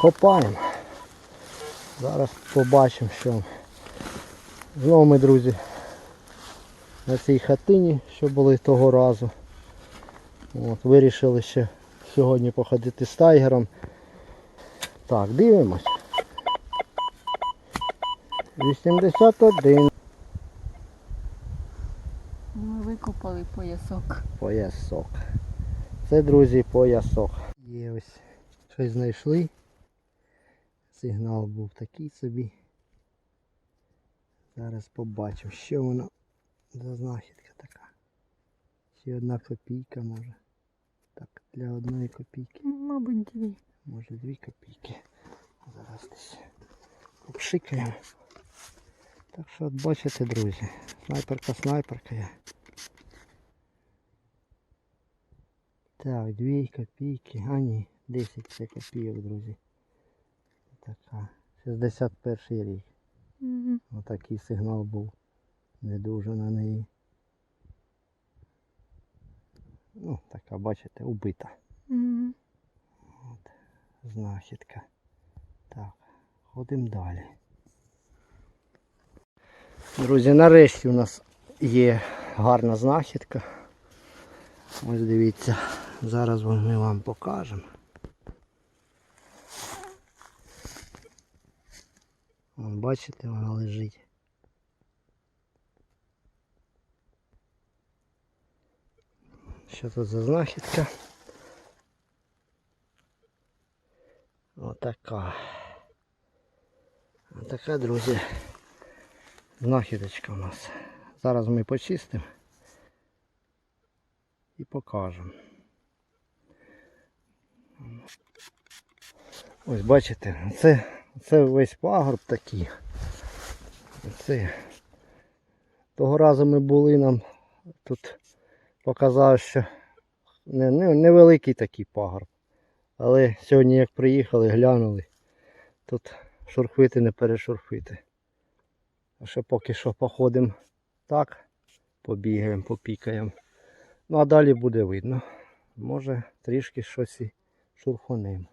Копаємо. Зараз побачимо, що. Знову ми, друзі, на цій хатині, що були того разу. От, вирішили ще сьогодні походити з тайгером. Так, дивимось. 81 Ми викопали поясок. поясок. Це, друзі, поясок. Є ось щось знайшли. Сигнал був такий собі. Зараз побачимо, що воно за знахідка така. Ще одна копійка може. Так, для одної копійки. Мабуть, дві. Може дві копійки. Зараз десь попшикаємо. Так що от бачите, друзі, снайперка снайперка я. Так, дві копійки. А ні, 10 це копійок, друзі. Така. 61 рік. Угу. Отакий сигнал був. Не дуже на неї. Ну, така, бачите, убита. Угу. Знахідка. Так, ходимо далі. Друзі, нарешті у нас є гарна знахідка. Ось дивіться, зараз ми вам покажемо. Вон, бачите, вона лежить. Що тут за знахідка? Отака. Отака, друзі, знахідочка у нас. Зараз ми почистимо і покажемо. Ось бачите, це, це весь пагорб такий. Це. Того разу ми були нам тут показав, що не, не, невеликий такий пагорб. Але сьогодні як приїхали, глянули, тут шурхвити не перешурхвити. А ще поки що походимо так, побігаємо, попікаємо. Ну а далі буде видно. Може трішки щось і шурхонемо.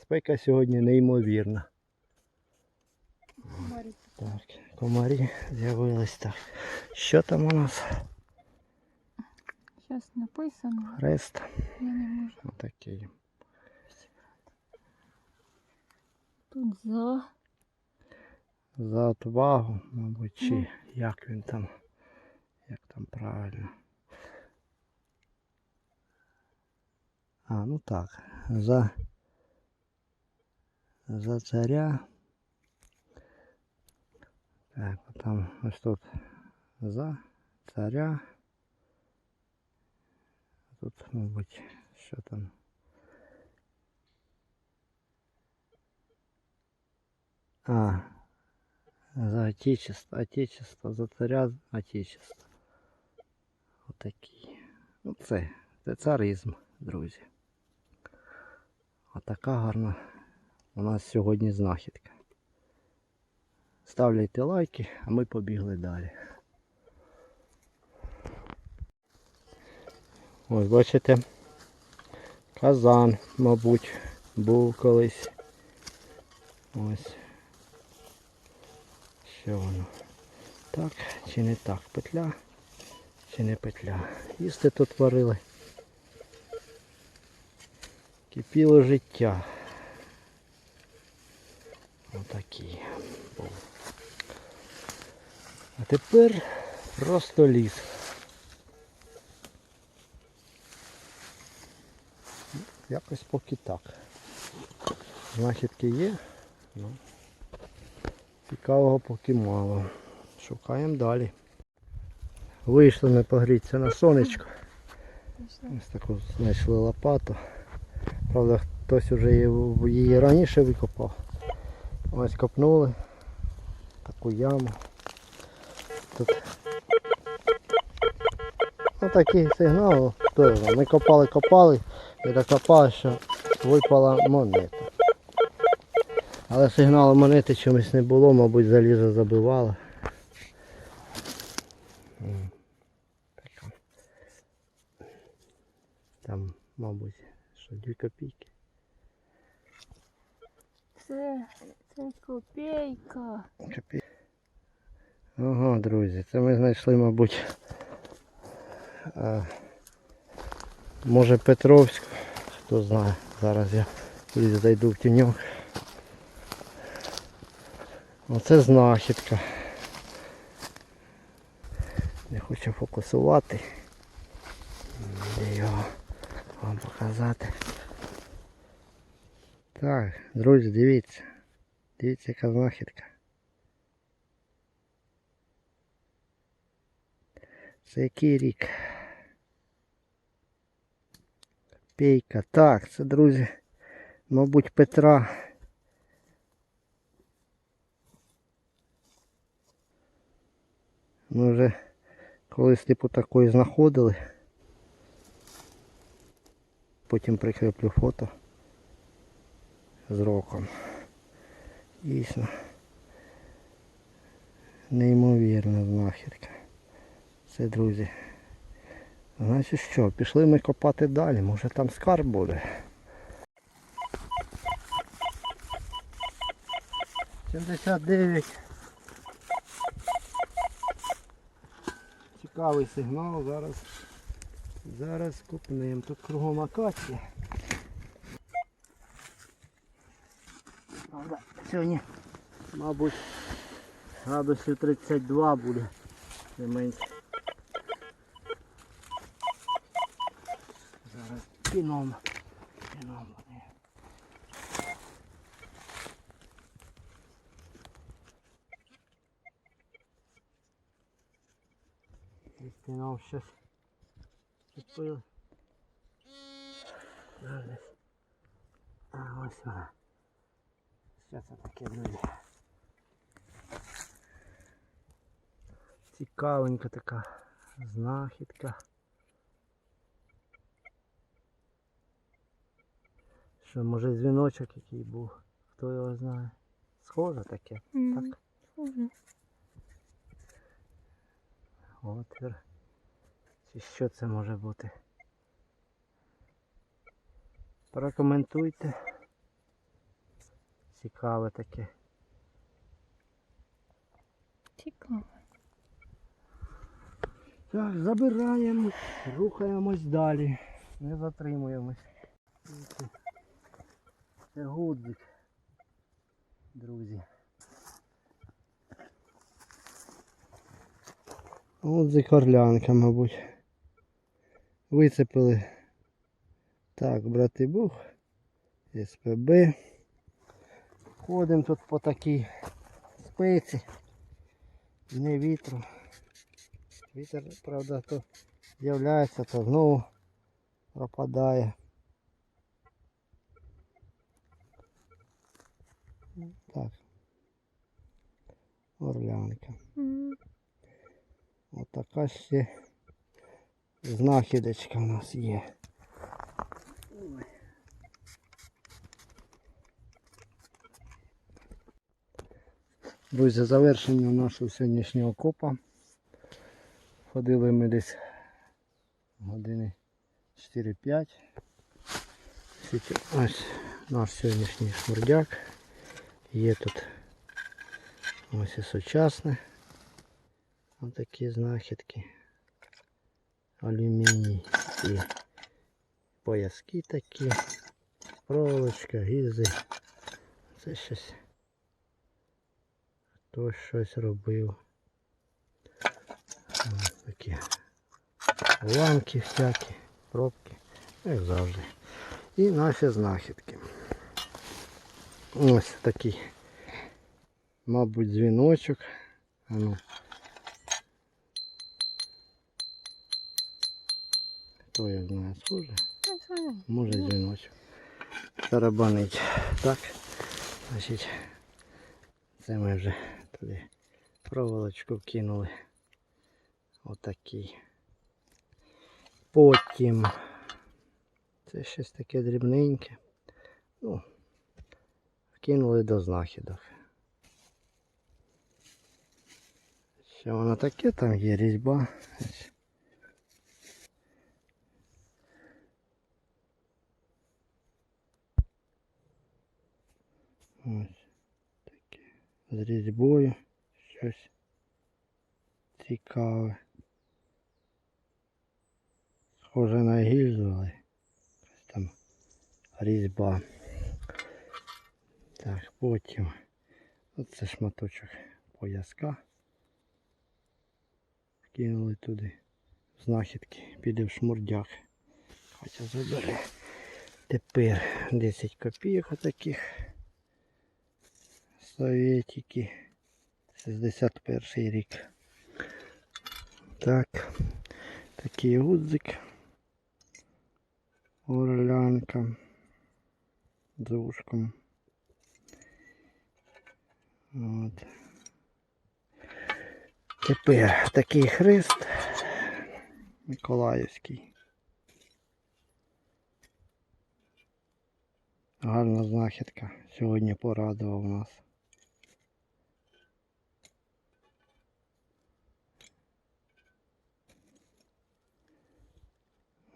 Спека сьогодні неймовірна. Так, комарі з'явились так. Що там у нас? Зараз написано, Хрест. я не можу. Отакий. Тут за. За отвагу, мабуть, чи як він там, як там правильно. А, ну так. За, за царя. Так, а там ось тут за царя. Тут, мабуть, що там. А, за отечество, отечество, за царя отечество. Отакі. Ну це, це царизм, друзі. Отака гарна у нас сьогодні знахідка. Ставляйте лайки, а ми побігли далі. Ось бачите, казан, мабуть, був колись. Ось. Що воно? Так чи не так? Петля чи не петля? Їсти тут варили. Кипіло життя. Отакий був. А тепер просто ліс. Якось поки так. Знахідки є. Ну, цікавого поки мало. Шукаємо далі. Вийшли ми погрітися на сонечко. Ось таку знайшли лопату. Правда, хтось вже її, її раніше викопав. Ось копнули таку яму. Тут ну, такий сигнал. Хто? Ми копали, копали і докопали, що випала монета. Але сигналу монети чомусь не було, мабуть, залізо забивало. Там, мабуть, що 2 копійки. Це, копійка. Капі- Ага, друзі, це ми знайшли, мабуть. А, може Петровську, хто знає. Зараз я кудись зайду в тіньок. Оце знахідка. Не хочу фокусувати. Його вам показати. Так, друзі, дивіться. Дивіться, яка знахідка. Це який рік? Пейка. Так, це, друзі, мабуть, Петра. Ми вже колись типу такої знаходили. Потім прикріплю фото з роком. Дійсно. Неймовірна знахідка. Це, друзі. Значить що, пішли ми копати далі, може там скарб буде. 79. Цікавий сигнал, зараз. Зараз купнемо. Тут кругом акація. Правда, сьогодні, мабуть, градусів 32 буде. Не менше. Зараз кіном. Кіном буде. Кіном щось купили. Зараз. А ось вона. Що це таке, друзі? Цікавенька така знахідка. Що, може дзвіночок який був? Хто його знає? Схоже таке, Мгм. так? Схоже. Отвір. Чи що це може бути? Прокоментуйте. Цікаве таке. Цікаво. Так, забираємо, рухаємось далі. Не затримуємось. Це- Це гудзик, друзі. Гудзик орлянка, мабуть. Вицепили. Так, брати Бух. СПБ. Ходимо тут по такій спеці. Не вітру. Вітер, правда, то з'являється, то знову пропадає. Так. Орлянка. Отака ще знахідочка в нас є. Друзі, завершення нашого сьогоднішнього копа. Ходили ми десь години 4-5. Ось наш сьогоднішній шмурдяк. Є тут ось і сучасне. Ось такі знахідки. Алюміній і пояски такі. Проволочка, гільзи. Це щось. Хтось щось робив. Ось такі ламки всякі, пробки, як завжди. І наші знахідки. Ось такий, мабуть, дзвіночок. А ну. Хто його знає, схоже? Може дзвіночок. Тарабанить. Так. Значить, це ми вже туди проволочку вкинули. Отакий. Потім. Це щось таке дрібненьке. Ну, вкинули до знахідок. Що воно таке, там є різьба. Ось. З різьбою. Щось цікаве. Схоже на гільзу, але якась там різьба. Так, потім оце шматочок пояска. Кинули туди знахідки, піде в шмурдяк. Хоча забере. Тепер 10 копійок отаких. Советики. 61 рік. Так. Такий гудзик. Орлянка. З ушком. От. Тепер такий хрест Миколаївський. Гарна знахідка. Сьогодні порадував нас.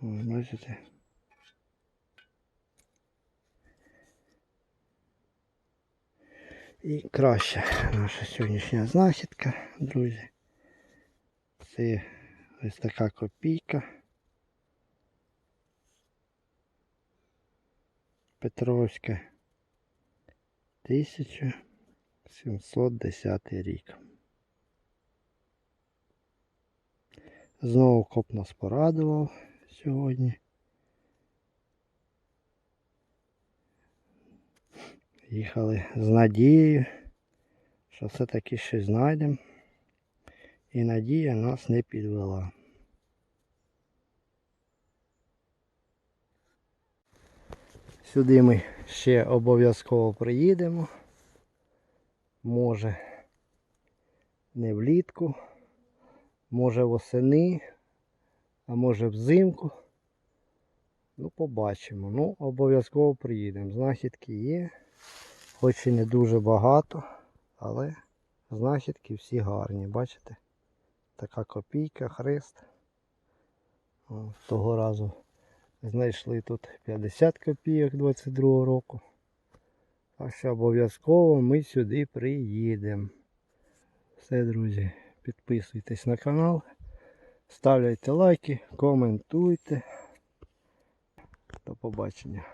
Ось? І краща наша сьогоднішня знахідка, друзі. Це ось така копійка. Петровська 1710 рік. Знову коп нас порадував сьогодні. Їхали з надією, що все-таки щось знайдемо. І надія нас не підвела. Сюди ми ще обов'язково приїдемо. Може не влітку, може восени, а може взимку. Ну, побачимо. Ну, обов'язково приїдемо. Знахідки є. Хоч і не дуже багато, але знахідки всі гарні, бачите? Така копійка, хрест. О, Того разу знайшли тут 50 копійок 22 року. Так що обов'язково ми сюди приїдемо. Все, друзі, підписуйтесь на канал, ставляйте лайки, коментуйте. До побачення.